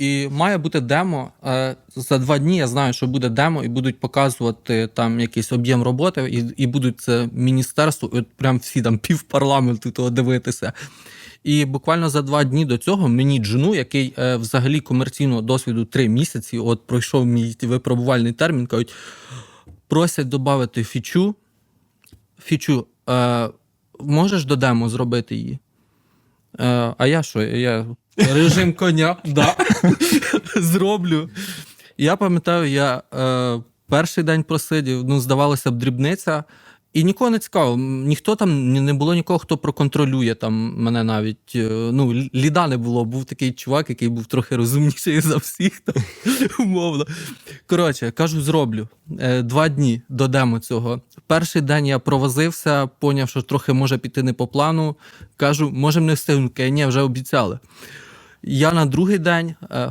І має бути демо. Е, За два дні я знаю, що буде демо, і будуть показувати там якийсь об'єм роботи, і, і будуть це міністерство, от прям всі там пів парламенту того дивитися. І буквально за два дні до цього мені джуну, який е, взагалі комерційного досвіду три місяці, от пройшов мій випробувальний термін, кажуть, просять додати фічу. Фічу, е, можеш до демо зробити її? Е, а я що? Я режим коня, да. зроблю. Я пам'ятаю, я е, перший день просидів, ну, здавалося б, дрібниця. І нікого не цікаво. Ніхто там не було нікого, хто проконтролює там мене навіть. е, Ну, ліда не було. Був такий чувак, який був трохи розумніший за всіх, там, умовно. Коротше, кажу, зроблю. Е, Два дні до демо цього. Перший день я провозився, поняв, що трохи може піти не по плану. Кажу, можемо не встигнути. Ні, вже обіцяли. Я на другий день е,